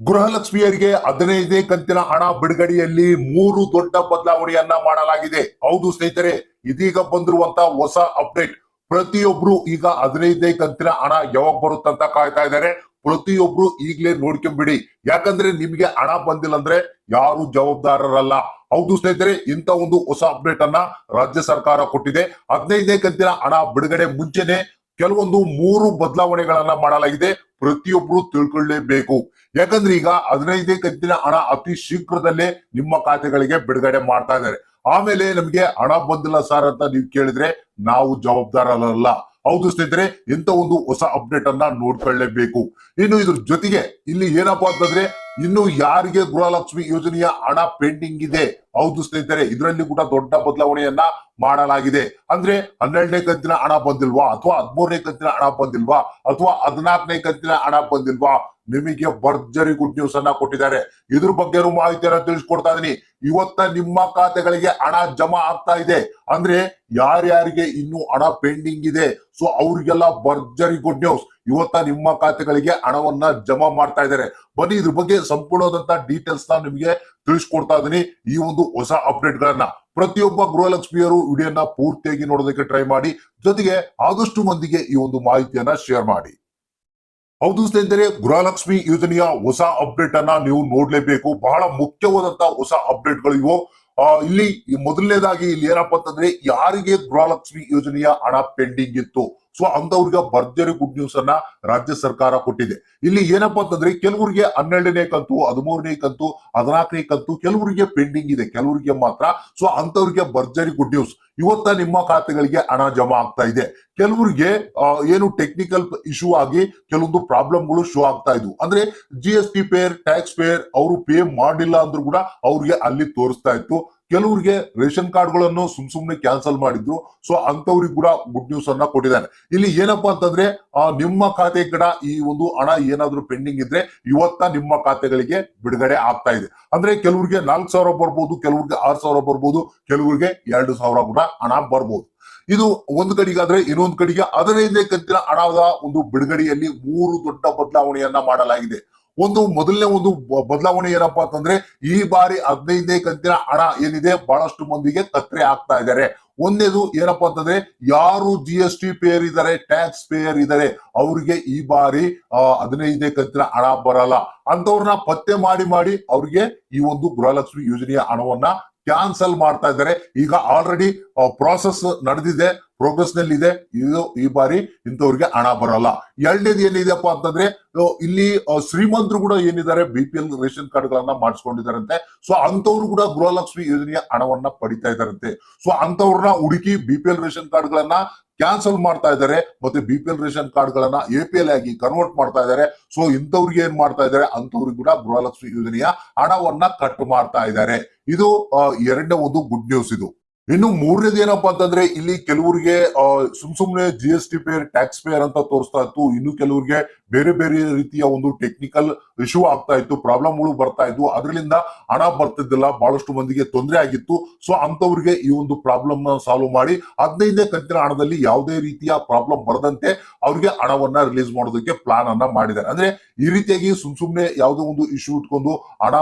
ಗೃಹಲಕ್ಷ್ಮಿಯರಿಗೆ ಹದಿನೈದನೇ ಕಂತಿನ ಹಣ ಬಿಡುಗಡೆಯಲ್ಲಿ ಮೂರು ದೊಡ್ಡ ಬದಲಾವಣೆಯನ್ನ ಮಾಡಲಾಗಿದೆ. ಹೌದು ಸ್ನೇಹಿತರೆ, ಇದೀಗ ಬಂದಿರುವಂತ ಹೊಸ ಅಪ್ಡೇಟ್ ಪ್ರತಿಯೊಬ್ರು ಈಗ ಹದಿನೈದನೇ ಕಂತಿನ ಹಣ ಯಾವಾಗ ಬರುತ್ತಂತ ಕಾಯ್ತಾ ಇದ್ದಾರೆ. ಪ್ರತಿಯೊಬ್ರು ಈಗ್ಲೇ ನೋಡ್ಕೊಂಬಿಡಿ. ಯಾಕಂದ್ರೆ ನಿಮ್ಗೆ ಹಣ ಬಂದಿಲ್ಲ ಅಂದ್ರೆ ಯಾರು ಜವಾಬ್ದಾರರಲ್ಲ. ಹೌದು ಸ್ನೇಹಿತರೆ, ಇಂತ ಒಂದು ಹೊಸ ಅಪ್ಡೇಟ್ ಅನ್ನ ರಾಜ್ಯ ಸರ್ಕಾರ ಕೊಟ್ಟಿದೆ. ಹದಿನೈದನೇ ಕಂತಿನ ಹಣ ಬಿಡುಗಡೆ ಮುಂಚೆನೆ ಕೆಲವೊಂದು ಮೂರು ಬದಲಾವಣೆಗಳನ್ನ ಮಾಡಲಾಗಿದೆ. ಪ್ರತಿಯೊಬ್ರು ತಿಳ್ಕೊಳ್ಳೇಬೇಕು. ಯಾಕಂದ್ರೆ ಈಗ ಹದಿನೈದನೇ ಕಂತಿನ ಹಣ ಅತಿ ಶೀಘ್ರದಲ್ಲೇ ನಿಮ್ಮ ಖಾತೆಗಳಿಗೆ ಬಿಡುಗಡೆ ಮಾಡ್ತಾ ಇದ್ದಾರೆ. ಆಮೇಲೆ ನಮ್ಗೆ ಹಣ ಬಂದಿಲ್ಲ ಸರ್ ಅಂತ ನೀವು ಕೇಳಿದ್ರೆ ನಾವು ಜವಾಬ್ದಾರರಲ್ಲ. ಹೌದು ಸ್ನೇಹಿತರೆ ಎಂತ ಒಂದು ಹೊಸ ಅಪ್ಡೇಟ್ ಅನ್ನ ನೋಡ್ಕೊಳ್ಳೇಬೇಕು. ಇನ್ನು ಇದ್ರ ಜೊತೆಗೆ ಇಲ್ಲಿ ಏನಪ್ಪಾ ಅಂತಂದ್ರೆ, ಇನ್ನು ಯಾರಿಗೆ ಗೃಹಲಕ್ಷ್ಮಿ ಯೋಜನೆಯ ಹಣ ಪೆಂಡಿಂಗ್ ಇದೆ? ಹೌದು ಸ್ನೇಹಿತರೆ, ಇದರಲ್ಲಿ ಕೂಡ ದೊಡ್ಡ ಬದಲಾವಣೆಯನ್ನ ಮಾಡಲಾಗಿದೆ. ಅಂದ್ರೆ ಹನ್ನೆರಡನೇ ಕಂತಿನ ಹಣ ಬಂದಿಲ್ವಾ? ಅಥವಾ ಹದಿಮೂರನೇ ಕಂತಿನ ಹಣ ಬಂದಿಲ್ವಾ? ಅಥವಾ ಹದಿನಾಲ್ಕನೇ ಕಂತಿನ ಹಣ ಬಂದಿಲ್ವಾ? ನಿಮಗೆ ಭರ್ಜರಿ ಗುಡ್ ನ್ಯೂಸ್ ಅನ್ನ ಕೊಟ್ಟಿದ್ದಾರೆ. ಇದ್ರ ಬಗ್ಗೆ ಮಾಹಿತಿಯನ್ನ ತಿಳಿಸ್ಕೊಡ್ತಾ ಇದೀನಿ ಇವತ್ತ ನಿಮ್ಮ ಖಾತೆಗಳಿಗೆ ಹಣ ಜಮಾ ಆಗ್ತಾ ಇದೆ. ಅಂದ್ರೆ ಯಾರ್ಯಾರಿಗೆ ಇನ್ನು ಹಣ ಪೆಂಡಿಂಗ್ ಇದೆ. ಸೊ ಅವ್ರಿಗೆಲ್ಲ ಭರ್ಜರಿ ಗುಡ್ ನ್ಯೂಸ್ ಇವತ್ತ ನಿಮ್ಮ ಖಾತೆಗಳಿಗೆ ಹಣವನ್ನ ಜಮಾ ಮಾಡ್ತಾ ಇದ್ದಾರೆ. ಬನ್ನಿ, ಇದ್ರ ಬಗ್ಗೆ ಸಂಪೂರ್ಣವಾದಂತ ಡೀಟೇಲ್ಸ್ನ ನಿಮಗೆ ತಿಳಿಸ್ಕೊಡ್ತಾ ಇದೀನಿ ಈ ಒಂದು ಹೊಸ ಅಪ್ಡೇಟ್ ಗಳನ್ನ ಪ್ರತಿಯೊಬ್ಬ ಗೃಹಲಕ್ಷ್ಮಿಯರು ವಿಡಿಯೋನ ಪೂರ್ತಿಯಾಗಿ ನೋಡೋದಕ್ಕೆ ಟ್ರೈ ಮಾಡಿ. ಜೊತೆಗೆ ಆದಷ್ಟು ಮಂದಿಗೆ ಈ ಒಂದು ಮಾಹಿತಿಯನ್ನ ಶೇರ್ ಮಾಡಿ. ಹೌದು ಸ್ನೇಹಿತರೆ ಗೃಹಲಕ್ಷ್ಮಿ ಯೋಜನೆಯ ಹೊಸ ಅಪ್ಡೇಟ್ ಅನ್ನ ನೀವು ನೋಡ್ಲೇಬೇಕು. ಬಹಳ ಮುಖ್ಯವಾದಂತ ಹೊಸ ಅಪ್ಡೇಟ್ಗಳು ಇವು. ಆ, ಇಲ್ಲಿ ಮೊದಲನೇದಾಗಿ ಇಲ್ಲಿ ಏನಪ್ಪಾ ಅಂತಂದ್ರೆ ಯಾರಿಗೆ ಗೃಹಲಕ್ಷ್ಮಿ ಯೋಜನೆಯ ಹಣ ಪೆಂಡಿಂಗ್ ಇತ್ತು? ಸೊ ಅಂತವ್ರಿಗೆ ಭರ್ಜರಿ ಗುಡ್ ನ್ಯೂಸ್ ಅನ್ನ ರಾಜ್ಯ ಸರ್ಕಾರ ಕೊಟ್ಟಿದೆ. ಇಲ್ಲಿ ಏನಪ್ಪಾ ಅಂತಂದ್ರೆ ಕೆಲವರಿಗೆ ಹನ್ನೆರಡನೇ ಕಂತು, ಹದಿಮೂರನೇ ಕಂತು, ಹದಿನಾಲ್ಕನೇ ಕಂತು ಕೆಲವರಿಗೆ ಪೆಂಡಿಂಗ್ ಇದೆ. ಕೆಲವರಿಗೆ ಮಾತ್ರ. ಸೊ ಅಂತವ್ರಿಗೆ ಭರ್ಜರಿ ಗುಡ್ ನ್ಯೂಸ್ ಇವತ್ತ ನಿಮ್ಮ ಖಾತೆಗಳಿಗೆ ಹಣ ಜಮಾ ಆಗ್ತಾ ಇದೆ. ಕೆಲವರಿಗೆ ಏನು ಟೆಕ್ನಿಕಲ್ ಇಶ್ಯೂ ಆಗಿ ಕೆಲವೊಂದು ಪ್ರಾಬ್ಲಮ್ಗಳು ಶೋ ಆಗ್ತಾ ಇದ್ವು. ಅಂದ್ರೆ G S T payer tax payer ಅವರು ಪೇ ಮಾಡಿಲ್ಲ ಅಂದ್ರೂ ಕೂಡ ಅವ್ರಿಗೆ ಅಲ್ಲಿ ತೋರಿಸ್ತಾ ಇತ್ತು. ಕೆಲವರಿಗೆ ರೇಷನ್ ಕಾರ್ಡ್ಗಳನ್ನು ಸುಮ್ ಸುಮ್ನೆ ಕ್ಯಾನ್ಸಲ್ ಮಾಡಿದ್ರು. ಸೊ ಅಂತವ್ರಿಗೆ ಕೂಡ ಗುಡ್ ನ್ಯೂಸ್ ಅನ್ನ ಕೊಟ್ಟಿದ್ದಾನೆ. ಇಲ್ಲಿ ಏನಪ್ಪಾ ಅಂತಂದ್ರೆ ನಿಮ್ಮ ಖಾತೆ ಕಡ ಈ ಒಂದು ಹಣ ಏನಾದ್ರೂ ಪೆಂಡಿಂಗ್ ಇದ್ರೆ ಇವತ್ತ ನಿಮ್ಮ ಖಾತೆಗಳಿಗೆ ಬಿಡುಗಡೆ ಆಗ್ತಾ ಇದೆ. ಅಂದ್ರೆ ಕೆಲವರಿಗೆ ನಾಲ್ಕು ಸಾವಿರ ಬರ್ಬೋದು, ಕೆಲವ್ರಿಗೆ ಆರು ಸಾವಿರ ಬರ್ಬೋದು, ಕೆಲವ್ರಿಗೆ ಎರಡು ಸಾವಿರ ಕೂಡ ಹಣ ಬರ್ಬೋದು. ಇದು ಒಂದು ಕಡೆಗಾದ್ರೆ ಇನ್ನೊಂದು ಕಡೆಗೆ ಹದಿನೈದನೇ ಕಂತಿನ ಹಣದ ಒಂದು ಬಿಡುಗಡೆಯಲ್ಲಿ ಮೂರು ದೊಡ್ಡ ಬದಲಾವಣೆಯನ್ನ ಮಾಡಲಾಗಿದೆ. ಒಂದು ಮೊದಲನೇ ಒಂದು ಬದಲಾವಣೆ ಏನಪ್ಪಾ ಅಂತಂದ್ರೆ, ಈ ಬಾರಿ ಹದಿನೈದನೇ ಕಂತಿನ ಹಣ ಏನಿದೆ ಬಹಳಷ್ಟು ಮಂದಿಗೆ ಕತ್ರೆ ಆಗ್ತಾ ಇದ್ದಾರೆ. ಒಂದೇದು ಏನಪ್ಪಾ ಅಂತಂದ್ರೆ, ಯಾರು ಜಿ ಎಸ್ ಟಿ ಪೇಯರ್ ಇದ್ದಾರೆ ಟ್ಯಾಕ್ಸ್ ಪೇಯರ್ ಇದ್ದಾರೆ, ಅವರಿಗೆ ಈ ಬಾರಿ ಹದಿನೈದನೇ ಕಂತಿನ ಹಣ ಬರಲ್ಲ. ಅಂತವ್ರನ್ನ ಪತ್ತೆ ಮಾಡಿ ಮಾಡಿ ಅವ್ರಿಗೆ ಈ ಒಂದು ಗೃಹಲಕ್ಷ್ಮಿ ಯೋಜನೆಯ ಹಣವನ್ನ ಕ್ಯಾನ್ಸಲ್ ಮಾಡ್ತಾ ಇದ್ದಾರೆ. ಈಗ ಆಲ್ರೆಡಿ ಪ್ರಾಸೆಸ್ ನಡೆದಿದೆ ಪ್ರೋಗ್ರೆಸ್ನಲ್ಲಿ ಇದೆ ಇದು ಈ ಬಾರಿ ಇಂಥವ್ರಿಗೆ ಹಣ ಬರಲ್ಲ. ಎರಡನೇದು ಏನಿದೆಯಪ್ಪ ಅಂತಂದ್ರೆ ಇಲ್ಲಿ ಶ್ರೀಮಂತರು ಕೂಡ ಏನಿದ್ದಾರೆ B P L ration card ಗಳನ್ನ ಮಾಡಿಸ್ಕೊಂಡಿದ್ದಾರಂತೆ. ಸೊ ಅಂತವ್ರು ಕೂಡ ಗೃಹಲಕ್ಷ್ಮಿ ಯೋಜನೆಯ ಹಣವನ್ನ ಪಡಿತಾ ಇದ್ದಾರಂತೆ. ಸೊ ಅಂತವ್ರನ್ನ ಹುಡುಕಿ B P L ration card ಗಳನ್ನ ಕ್ಯಾನ್ಸಲ್ ಮಾಡ್ತಾ ಇದ್ದಾರೆ, ಮತ್ತೆ B P L ration card ಗಳನ್ನ ಎ ಪಿ ಎಲ್ ಆಗಿ ಕನ್ವರ್ಟ್ ಮಾಡ್ತಾ ಇದ್ದಾರೆ. ಸೊ ಇಂಥವ್ರಿಗೆ ಏನ್ ಮಾಡ್ತಾ ಇದ್ದಾರೆ? ಅಂತವ್ರಿಗೆ ಕೂಡ ಗೃಹಲಕ್ಷ್ಮಿ ಯೋಜನೆಯ ಹಣವನ್ನ ಕಟ್ ಮಾಡ್ತಾ ಇದ್ದಾರೆ. ಇದು ಎರಡನೇ ಒಂದು ಗುಡ್ ನ್ಯೂಸ್ ಇದು. ಇನ್ನು ಮೂರನೇದು ಏನಪ್ಪಾ ಅಂತಂದ್ರೆ ಇಲ್ಲಿ ಕೆಲವರಿಗೆ ಸುಮ್ ಸುಮ್ನೆ G S T payer tax payer ಅಂತ ತೋರಿಸ್ತಾ ಇತ್ತು. ಇನ್ನು ಕೆಲವರಿಗೆ ಬೇರೆ ಬೇರೆ ರೀತಿಯ ಒಂದು ಟೆಕ್ನಿಕಲ್ ಇಶ್ಯೂ ಆಗ್ತಾ ಇತ್ತು ಪ್ರಾಬ್ಲಮ್ಗಳು ಬರ್ತಾ ಇದ್ವು. ಅದರಿಂದ ಹಣ ಬರ್ತಿದ್ದಿಲ್ಲ, ಬಹಳಷ್ಟು ಮಂದಿಗೆ ತೊಂದರೆ ಆಗಿತ್ತು. ಸೊ ಅಂತವ್ರಿಗೆ ಈ ಒಂದು ಪ್ರಾಬ್ಲಮ್ನ ಸಾಲ್ವ್ ಮಾಡಿ, ಹದಿನೈದನೇ ಕಂತಿನ ಹಣದಲ್ಲಿ ಯಾವುದೇ ರೀತಿಯ ಪ್ರಾಬ್ಲಮ್ ಬರದಂತೆ ಅವ್ರಿಗೆ ಹಣವನ್ನ ರಿಲೀಸ್ ಮಾಡೋದಕ್ಕೆ ಪ್ಲಾನ್ ಅನ್ನ ಮಾಡಿದ್ದಾರೆ. ಅಂದ್ರೆ ಈ ರೀತಿಯಾಗಿ ಸುಮ್ ಸುಮ್ನೆ ಯಾವುದೋ ಒಂದು ಇಶ್ಯೂ ಇಟ್ಕೊಂಡು ಹಣ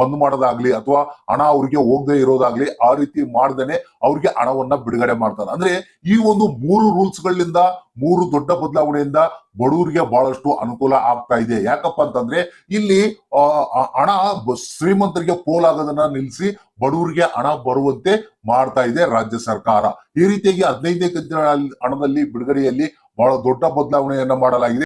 ಬಂದ್ ಮಾಡೋದಾಗ್ಲಿ ಅಥವಾ ಹಣ ಅವ್ರಿಗೆ ಹೋಗದೆ ಇರೋದಾಗ್ಲಿ ಆ ರೀತಿ ಮಾಡ್ದೇನೆ ಅವ್ರಿಗೆ ಹಣವನ್ನ ಬಿಡುಗಡೆ ಮಾಡ್ತಾನೆ ಅಂದ್ರೆ ಈ ಒಂದು ಮೂರು ರೂಲ್ಸ್ ಗಳಿಂದ, ಮೂರು ದೊಡ್ಡ ಬದಲಾವಣೆಯಿಂದ ಬಡವರಿಗೆ ಬಹಳಷ್ಟು ಅನುಕೂಲ ಆಗ್ತಾ ಇದೆ. ಯಾಕಪ್ಪ ಅಂತಂದ್ರೆ ಇಲ್ಲಿ ಹಣ ಶ್ರೀಮಂತರಿಗೆ ಪೋಲಾಗೋದನ್ನ ನಿಲ್ಲಿಸಿ ಬಡವರಿಗೆ ಹಣ ಬರುವಂತೆ ಮಾಡ್ತಾ ಇದೆ ರಾಜ್ಯ ಸರ್ಕಾರ. ಈ ರೀತಿಯಾಗಿ ಹದಿನೈದನೇ ಕಂತಿನ ಹಣದಲ್ಲಿ ಬಿಡುಗಡೆಯಲ್ಲಿ ಬಹಳ ದೊಡ್ಡ ಬದಲಾವಣೆಯನ್ನ ಮಾಡಲಾಗಿದೆ.